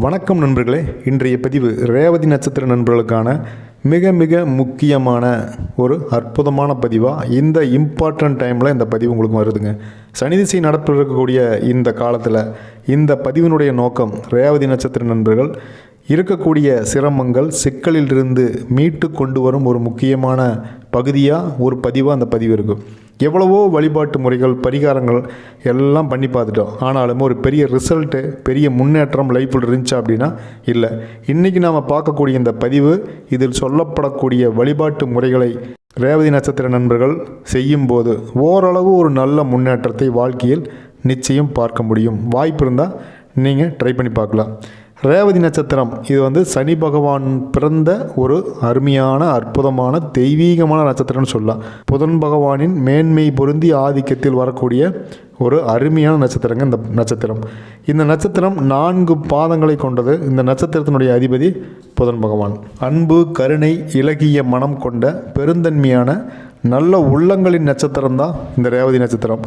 வணக்கம் நண்பர்களே. இன்றைய பதிவு ரேவதி நட்சத்திர நண்பர்களுக்கான மிக மிக முக்கியமான ஒரு அற்புதமான பதிவாக இந்த இம்பார்ட்டன்ட் டைமில் இந்த பதிவு உங்களுக்கு வருதுங்க. சனி திசை நடப்பில் இருக்கக்கூடிய இந்த காலத்தில் இந்த பதிவினுடைய நோக்கம் ரேவதி நட்சத்திர நண்பர்கள் இருக்கக்கூடிய சிரமங்கள் சிக்கலிலிருந்து மீட்டு கொண்டு வரும் ஒரு முக்கியமான பகுதியாக ஒரு பதிவாக அந்த பதிவு இருக்கும். எவ்வளவோ வழிபாட்டு முறைகள் பரிகாரங்கள் எல்லாம் பண்ணி பார்த்துட்டோம். ஆனாலும் ஒரு பெரிய ரிசல்ட்டு பெரிய முன்னேற்றம் லைஃப்பில் இருந்துச்சா அப்படின்னா இல்லை. இன்றைக்கி நாம் பார்க்கக்கூடிய இந்த பதிவு இதில் சொல்லப்படக்கூடிய வழிபாட்டு முறைகளை ரேவதி நட்சத்திர நண்பர்கள் செய்யும்போது ஓரளவு ஒரு நல்ல முன்னேற்றத்தை வாழ்க்கையில் நிச்சயம் பார்க்க முடியும். வாய்ப்பு இருந்தால் நீங்கள் ட்ரை பண்ணி பார்க்கலாம். ரேவதி நட்சத்திரம். இது வந்து சனி பகவான் பிறந்த ஒரு அருமையான அற்புதமான தெய்வீகமான நட்சத்திரம்னு சொல்லலாம். புதன் பகவானின் மேன்மை பொருந்தி ஆதிக்கத்தில் வரக்கூடிய ஒரு அருமையான நட்சத்திரங்க இந்த நட்சத்திரம். இந்த நட்சத்திரம் நான்கு பாதங்களை கொண்டது. இந்த நட்சத்திரத்தினுடைய அதிபதி புதன் பகவான். அன்பு கருணை இலகிய மனம் கொண்ட பெருந்தன்மையான நல்ல உள்ளங்களின் நட்சத்திரம் தான் இந்த ரேவதி நட்சத்திரம்.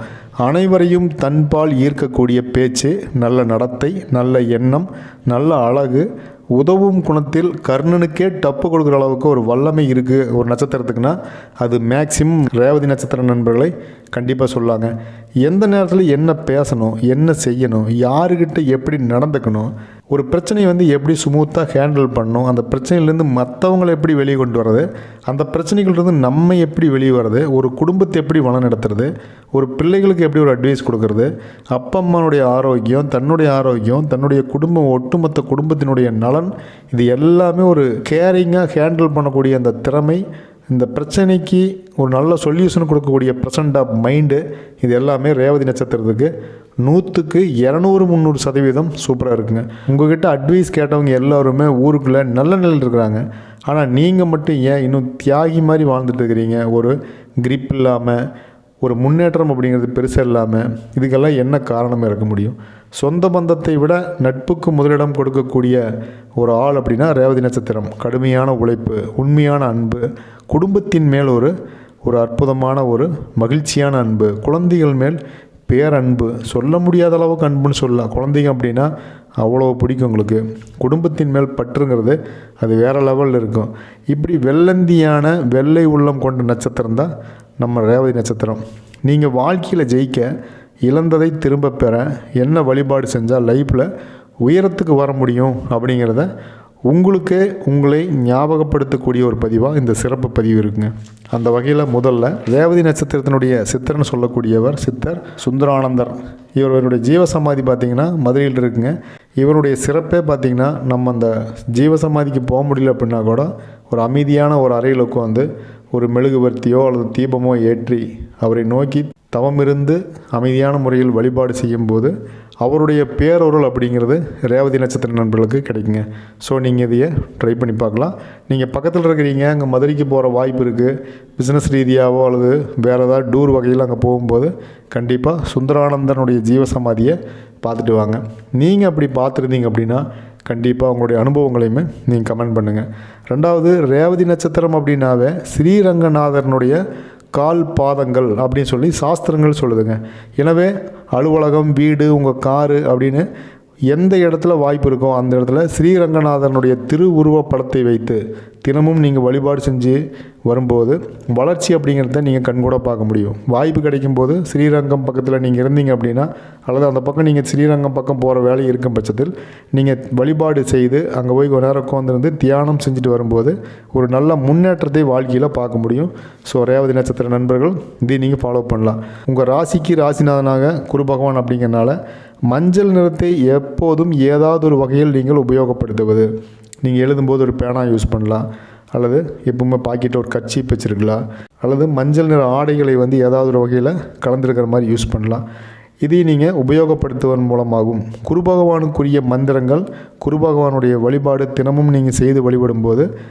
அனைவரையும் தன்பால் ஈர்க்கக்கூடிய பேச்சு நல்ல நடத்தை நல்ல எண்ணம் நல்ல அழகு உதவும் குணத்தில் கர்ணனுக்கே டப்பு கொடுக்குற அளவுக்கு ஒரு வல்லமை இருக்குது ஒரு நட்சத்திரத்துக்குன்னா. அது மேக்சிமம் ரேவதி நட்சத்திர நண்பர்களை கண்டிப்பாக சொல்லாங்க. எந்த நேரத்தில் என்ன பேசணும் என்ன செய்யணும் யாருக்கிட்ட எப்படி நடந்துக்கணும் ஒரு பிரச்சனையை வந்து எப்படி ஸ்மூத்தாக ஹேண்டில் பண்ணணும் அந்த பிரச்சனையிலேருந்து மற்றவங்களை எப்படி வெளியே கொண்டு வர்றது அந்த பிரச்சனைகள்லேருந்து நம்ம எப்படி வெளியே வர்றது ஒரு குடும்பத்தை எப்படி வளம் நடத்துறது ஒரு பிள்ளைகளுக்கு எப்படி ஒரு அட்வைஸ் கொடுக்கறது அப்பா அம்மானுடைய ஆரோக்கியம் தன்னுடைய ஆரோக்கியம் தன்னுடைய குடும்பம் ஒட்டுமொத்த குடும்பத்தினுடைய நலன் இது எல்லாமே ஒரு கேரிங்காக ஹேண்டில் பண்ணக்கூடிய அந்த திறமை இந்த பிரச்சனைக்கு ஒரு நல்ல சொல்யூஷன் கொடுக்கக்கூடிய ப்ரெசண்ட் ஆஃப் மைண்டு இது எல்லாமே ரேவதி நட்சத்திரத்துக்கு நூற்றுக்கு இரநூறு முந்நூறு சதவீதம் சூப்பராக இருக்குங்க. உங்ககிட்ட அட்வைஸ் கேட்டவங்க எல்லாருமே ஊருக்குள்ளே நல்ல நிலையில் இருக்கிறாங்க. ஆனால் நீங்கள் மட்டும் ஏன் இன்னும் தியாகி மாதிரி வாழ்ந்துட்டு இருக்கிறீங்க? ஒரு கிரிப் இல்லாமல் ஒரு முன்னேற்றம் அப்படிங்கிறது பெருசாக இல்லாமல் இதுக்கெல்லாம் என்ன காரணமாக இருக்க முடியும்? சொந்த பந்தத்தை விட நட்புக்கு முதலிடம் கொடுக்கக்கூடிய ஒரு ஆள் அப்படின்னா ரேவதி நட்சத்திரம். கடுமையான உழைப்பு உண்மையான அன்பு குடும்பத்தின் மேல் ஒரு ஒரு அற்புதமான ஒரு மகிழ்ச்சியான அன்பு குழந்தைகள் மேல் பேரன்பு. சொல்ல முடியாத அளவுக்கு அன்புன்னு சொல்லலாம் குழந்தைங்க அப்படின்னா அவ்வளோ பிடிக்கும் உங்களுக்கு. குடும்பத்தின் மேல் பற்றுங்கிறது அது வேறு லெவலில் இருக்கும். இப்படி வெள்ளந்தியான வெள்ளை உள்ளம் கொண்ட நட்சத்திரம் தான் நம்ம ரேவதி நட்சத்திரம். நீங்கள் வாழ்க்கையில் ஜெயிக்க இழந்ததை திரும்ப பெற என்ன வழிபாடு செஞ்சால் லைஃப்பில் உயரத்துக்கு வர முடியும் அப்படிங்கிறத உங்களுக்கே உங்களை ஞாபகப்படுத்தக்கூடிய ஒரு பதிவாக இந்த சிறப்பு பதிவு இருக்குங்க. அந்த வகையில் முதல்ல ரேவதி நட்சத்திரத்தினுடைய சித்தர்னு சொல்லக்கூடியவர் சித்தர் சுந்தரானந்தர். இவருடைய ஜீவசமாதி பார்த்திங்கன்னா மதுரையில் இருக்குங்க. இவருடைய சிறப்பே பார்த்திங்கன்னா நம்ம அந்த ஜீவசமாதிக்கு போக முடியல அப்படின்னா கூட ஒரு அமைதியான ஒரு அறையில் உட்காந்து ஒரு மெழுகுவர்த்தியோ அல்லது தீபமோ ஏற்றி அவரை நோக்கி தவமிருந்து அமைதியான முறையில் வழிபாடு செய்யும்போது அவருடைய பேரொருள் அப்படிங்கிறது ரேவதி நட்சத்திர நண்பர்களுக்கு கிடைக்குங்க. ஸோ நீங்கள் இதையே ட்ரை பண்ணி பார்க்கலாம். நீங்கள் பக்கத்தில் இருக்கிறீங்க அங்கே மதுரைக்கு போகிற வாய்ப்பு இருக்குது பிஸ்னஸ் ரீதியாகவோ அல்லது வேறு ஏதாவது டூர் வகையில் அங்கே போகும்போது கண்டிப்பாக சுந்தரானந்தனுடைய ஜீவசமாதியை பார்த்துட்டு வாங்க. நீங்கள் அப்படி பார்த்துருந்தீங்க அப்படின்னா கண்டிப்பாக உங்களுடைய அனுபவங்களையுமே நீங்கள் கமெண்ட் பண்ணுங்கள் ரெண்டாவது ரேவதி நட்சத்திரம் அப்படின்னாவே ஸ்ரீரங்கநாதரனுடைய கால் பாதங்கள் அப்படின்னு சொல்லி சாஸ்திரங்கள் சொல்லுதுங்க. எனவே அலுவலகம் வீடு உங்கள் காரு அப்படின்னு எந்த இடத்துல வாய்ப்பு இருக்கோ அந்த இடத்துல ஸ்ரீரங்கநாதனுடைய திருவுருவ படத்தை வைத்து தினமும் நீங்கள் வழிபாடு செஞ்சு வரும்போது வளர்ச்சி அப்படிங்கிறத நீங்கள் கண்கூட பார்க்க முடியும். வாய்ப்பு கிடைக்கும் போது ஸ்ரீரங்கம் பக்கத்தில் நீங்கள் இருந்தீங்க அப்படின்னா அல்லது அந்த பக்கம் நீங்கள் ஸ்ரீரங்கம் பக்கம் போகிற வேலை இருக்கும் பட்சத்தில் நீங்கள் வழிபாடு செய்து அங்கே போய் கொஞ்ச நேரம் உட்காந்துருந்து தியானம் செஞ்சுட்டு வரும்போது ஒரு நல்ல முன்னேற்றத்தை வாழ்க்கையில் பார்க்க முடியும். ஸோ ரேவதி நட்சத்திர நண்பர்கள் இதை நீங்கள் ஃபாலோ பண்ணலாம். உங்கள் ராசிக்கு ராசிநாதனாக குரு பகவான் அப்படிங்கிறனால மஞ்சள் நிறத்தை எப்போதும் ஏதாவது ஒரு வகையில் நீங்கள் உபயோகப்படுத்துவது. நீங்கள் எழுதும்போது ஒரு பேனா யூஸ் பண்ணலாம். அல்லது எப்பவுமே பாக்கெட்டில் ஒரு கட்சி வச்சுருக்கலாம். அல்லது மஞ்சள் நிற ஆடைகளை வந்து ஏதாவது ஒரு வகையில் கலந்துருக்கிற மாதிரி யூஸ் பண்ணலாம். இதை நீங்கள் உபயோகப்படுத்துவதன் மூலமாகும். குரு பகவானுக்குரிய மந்திரங்கள் குரு பகவானுடைய வழிபாடு தினமும் நீங்கள் செய்து வழிபடும்போது